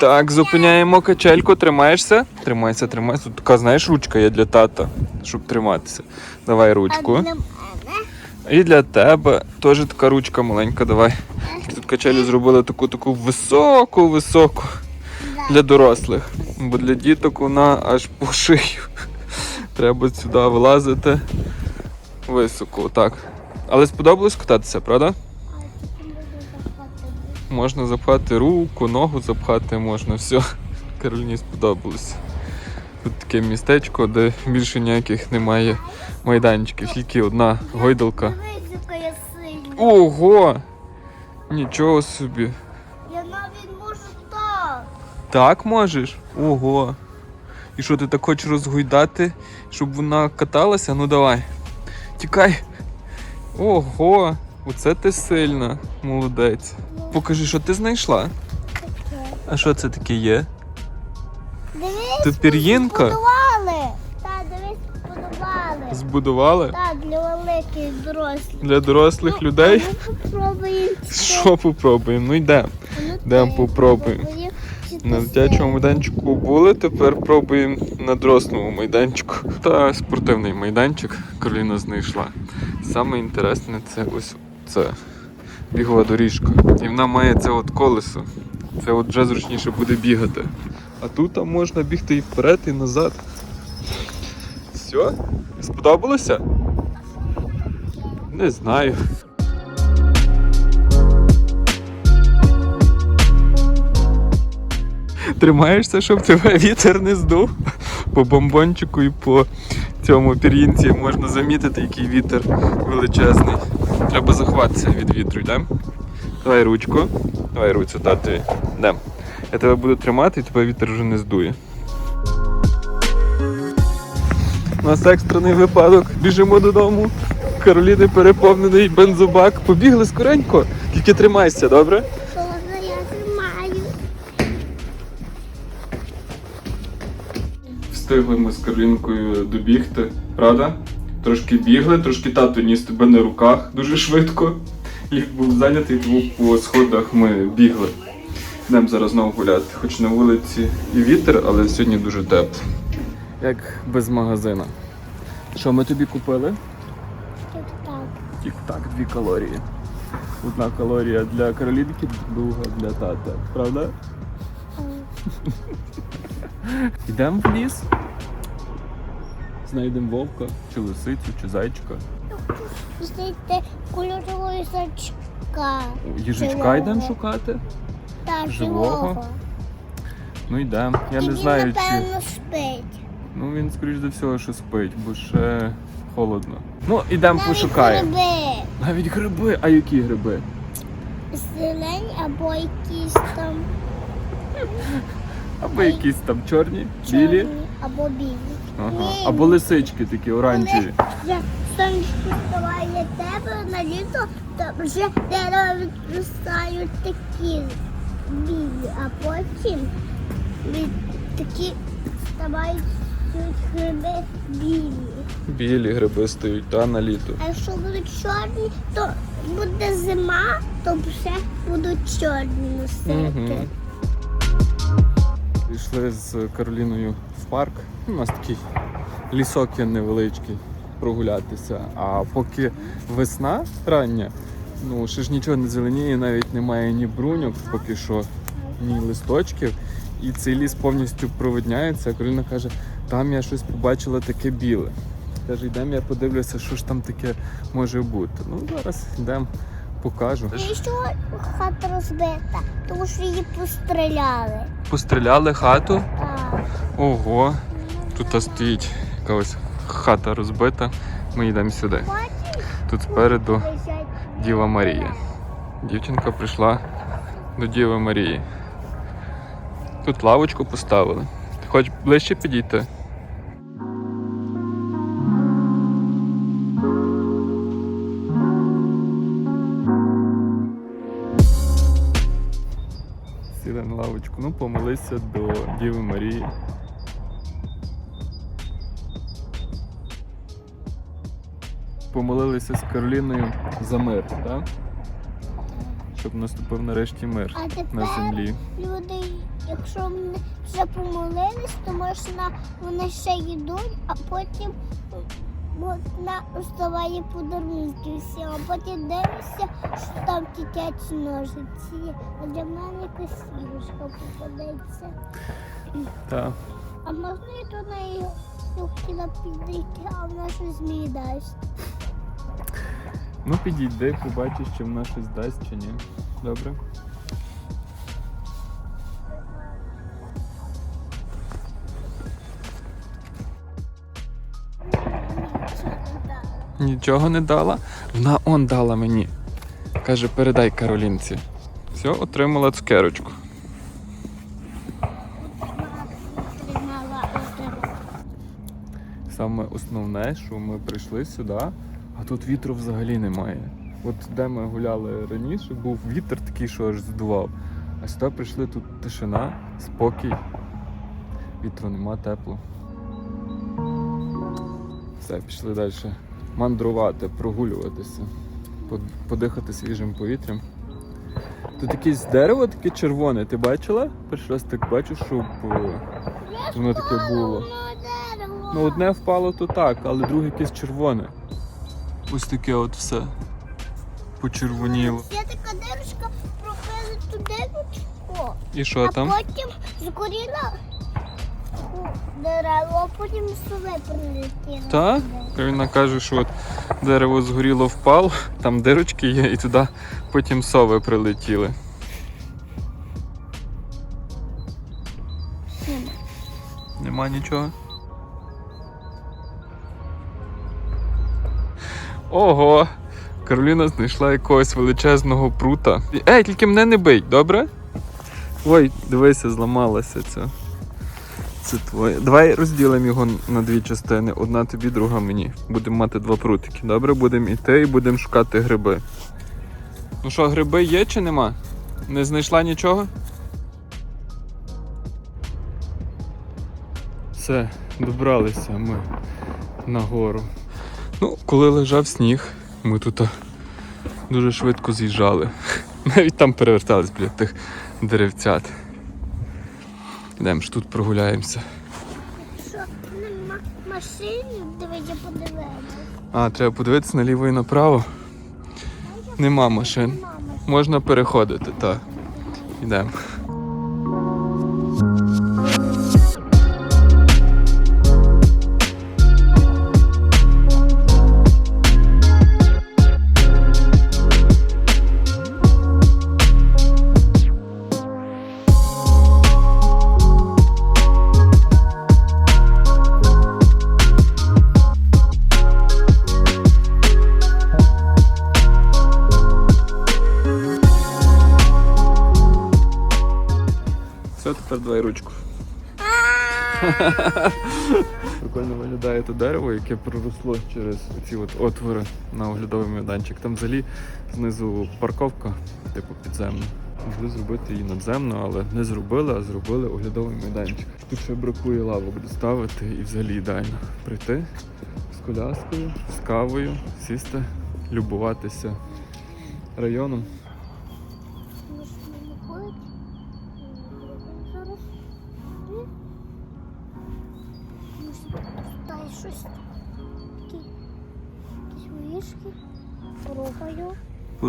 Так, зупиняємо качельку, тримаєшся? Тримайся, тримайся. Тут така, знаєш, ручка є для тата, щоб триматися. Давай ручку. І для тебе теж така ручка маленька, давай. Тут качелю зробили таку таку високу, високу для дорослих. Бо для діток вона аж по шию. Треба сюди вилазити високо, так. Але сподобалось кататися, правда? Можна запхати руку, ногу запхати, можна все. Кароліні сподобалось. Тут таке містечко, де більше ніяких немає майданчиків, тільки одна гойдалка. Ого! Нічого собі. Я навіть можу так. Так можеш? Ого. І що ти так хочеш розгойдати, щоб вона каталася? Ну давай. Тікай. Ого! Оце ти сильна. Молодець. Покажи, що ти знайшла. А що це таке є? Дивись, Тут пір'їнка? Збудували. Так, дивись, збудували. Збудували Так, для великих дорослих. для дорослих людей. Ну, попробуємо. Що попробуємо? Ну йдемо. Ну, Йдемо попробуємо. На дитячому майданчику були, тепер пробуємо на дорослому майданчику. Та спортивний майданчик Кароліна знайшла. Саме інтересне це ось це бігова доріжка. І вона має це от колесо. Це от вже зручніше буде бігати. А тут можна бігти і вперед, і назад. Все? Сподобалося? Не знаю. Тримаєшся, щоб тебе вітер не здув. По бомбончику і по цьому пір'їнці можна замітити, який вітер величезний. Треба захватися від вітру, йдем? Давай ручку. Давай руцю татові. Йдем. Я тебе буду тримати і тебе вітер вже не здує. У нас екстрений випадок. Біжимо додому. Кароліни переповнений бензобак. Побігли скоренько. Тільки тримайся, добре? Що за я тримаю? Встигли ми з Каролінкою добігти, правда? Трошки бігли, трошки тато ніс тебе на руках дуже швидко. Ліфт був зайнятий, тому по сходах ми бігли. Йдемо зараз знову гуляти. Хоч на вулиці і вітер, але сьогодні дуже тепло. Як без магазина. Що ми тобі купили? Тут так. Тік-так, дві калорії. Одна калорія для Каролінки, друга для тата. Правда? Йдемо в ліс. Знайдемо вовка, чи лисицю, чи зайчика. Знайти кольорового сачка. Їжачка йдемо шукати. Та Живого? Ну йдемо. Я І не він, знаю, чи. напевно, спить. Ну він, скоріш за всього, що спить, бо ще холодно. Ну, ідемо Навіть пошукаємо. гриби. Навіть гриби. А які гриби? Зелені або якісь там Або якісь там чорні, чорні, білі. або білі. Ага. Або лисички такі оранжеві. Вже сонечко вставає тебе на літо, то вже дерева відростають такі білі, а потім від такі ставають гриби білі. Білі гриби стають, та на літо. А якщо будуть чорні, то буде зима, то вже будуть чорні носити. Мгм. Пішли з Кароліною в парк. У нас такий лісок є невеличкий прогулятися. А поки весна рання, ну ще ж нічого не зеленіє, навіть немає ні бруньок, поки що, ні листочків. І цей ліс повністю провидняється. Кароліна каже, там я щось побачила таке біле. Каже, йдемо, я подивлюся, що ж там таке може бути. Ну, зараз йдемо, покажу. І що хата розбита, тому що її постріляли. Постріляли хату. Так. Ого, тут стоїть якась хата розбита. Ми йдемо сюди. Тут спереду Діва Марія. Дівчинка прийшла до Діви Марії. Тут лавочку поставили. Ти хочеш ближче підійти? Ну, помолися до Діви Марії. Помолилися з Кароліною за мир, так? Щоб наступив нарешті мир А на землі. люди якщо вони вже помолились, то можна вони ще йдуть, а потім можна вставає подарунки всі, а потім дивишся, що там дитячі ножиці. А для мене якась іграшка попадеться. Так. А можна я до неї хотіла підійти, а вона щось мені дасть. Ну підійди, побачиш, чи вона щось дасть чи ні. Добре? Нічого не дала. Вона он дала мені. Каже, передай Каролінці. Все, отримала цукерочку. Саме основне, що ми прийшли сюди, а тут вітру взагалі немає. От де ми гуляли раніше, був вітер такий, що аж здував. А сюди прийшли тут тишина, спокій. Вітру нема, тепло. Все, пішли далі. Мандрувати, прогулюватися, подихати свіжим повітрям. Тут якесь дерево таке червоне, ти бачила? Перший раз так бачу, щоб е, воно таке було. Ну, одне впало то так, але друге якесь червоне. Ось таке от все. Почервоніло. Є така дирочка, пробили ту дирочку, І що а там? потім згоріла дерево, а потім сови прилетіли. Так? Він каже, що от дерево згоріло впало, там дирочки є, і туди потім сови прилетіли. Нема. Нема нічого. Ого! Кароліна знайшла якогось величезного прута. Ей, тільки мене не бий, добре? Ой, дивися, зламалася ця. Це твоє. Давай розділимо його на дві частини. Одна тобі, друга мені. Будемо мати два прутики. Добре, будемо йти і будемо шукати гриби. Ну що, гриби є чи нема? Не знайшла нічого? Все, добралися ми на гору. Ну, коли лежав сніг, ми тут дуже швидко з'їжджали. Навіть там перевертались біля тих деревцят. Йдемо ж тут прогуляємося. Що нема машини, дивіться, подивилися. А, треба подивитися наліво і направо. Нема машин. Можна переходити, так. Йдемо. Все, тепер давай ручку. Прикольно виглядає то дерево, яке проросло через ці от отвори на оглядовий майданчик. Там взагалі знизу парковка, типу підземна. Могли зробити її надземно, але не зробили, а зробили оглядовий майданчик. Тут ще бракує лавок доставити і взагалі ідеально прийти з коляскою, з кавою, сісти, любуватися районом.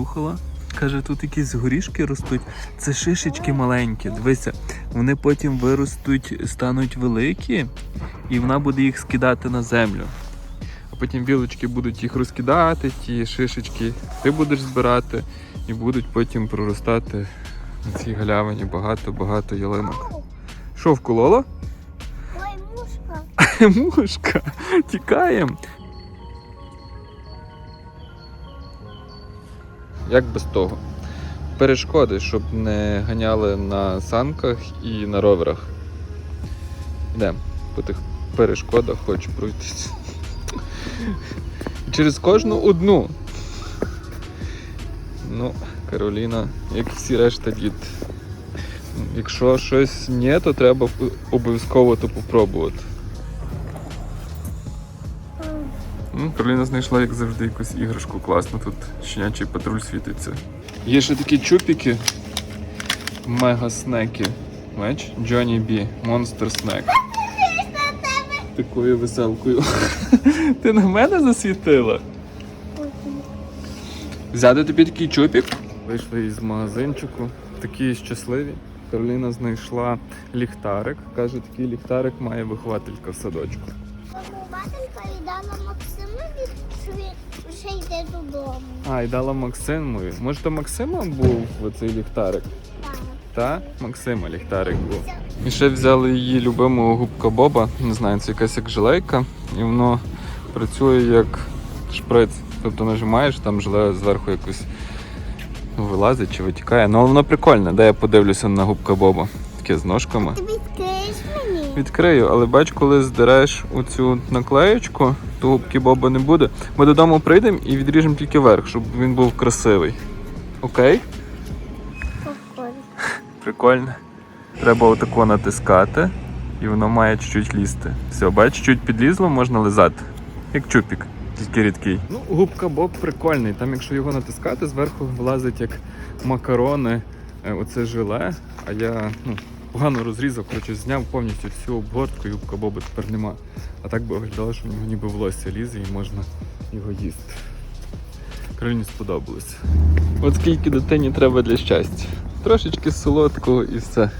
Порухала. Каже, тут якісь горішки ростуть. Це шишечки маленькі. Дивися, вони потім виростуть, стануть великі, і вона буде їх скидати на землю. А потім білочки будуть їх розкидати, ті шишечки, ти будеш збирати, і будуть потім проростати на цій галявині багато-багато ялинок. Що, вколола? Ой, мушка. Мушка, тікаємо. Як без того? Перешкоди, щоб не ганяли на санках і на роверах. Йдемо по тих перешкодах хочу пройтись. Через кожну одну. Ну, Кароліна, як і всі решта діти. Якщо щось ні, то треба обов'язково то попробувати. Ну, Кароліна знайшла, як завжди, якусь іграшку класну. Тут щенячий патруль світиться. Є ще такі чупіки, мега снеки. Бач, Джонні Бі, Monster Snack. Такою веселкою. Ти на мене засвітила? Взяти тобі такий чупік. Вийшли із магазинчику, такі щасливі. Кароліна знайшла ліхтарик. Каже, такий ліхтарик має вихователька в садочку. Батенька і дала йде додому. А, і дала Максимові. Може, то Максима був оцей ліхтарик? Так. Та? Максима ліхтарик був. І ще взяли її любимого губка Боба. Не знаю, це якась як жилейка, і воно працює як шприц. Тобто нажимаєш, там желе зверху якось вилазить чи витікає. Ну воно прикольне, де я подивлюся на губка Боба. Таке з ножками. Відкрию, але бач, коли здереш оцю наклеєчку, то губки Боба не буде. Ми додому прийдемо і відріжемо тільки верх, щоб він був красивий. Окей? Попкорн. Прикольно. Треба отако натискати, і воно має чуть-чуть лізти. Все, бач, чуть підлізло, можна лизати. Як чупік, тільки рідкий. Ну, губка Боб прикольний. Там, якщо його натискати, зверху вилазить як макарони, е, оце желе. А я ну, погано розрізав, коротше, зняв повністю всю обгортку, і губка Боба тепер нема. А так би виглядало, що в нього ніби волосся лізе і можна його їсти. Крайні сподобалось. От скільки дитині треба для щастя. Трошечки солодкого і все.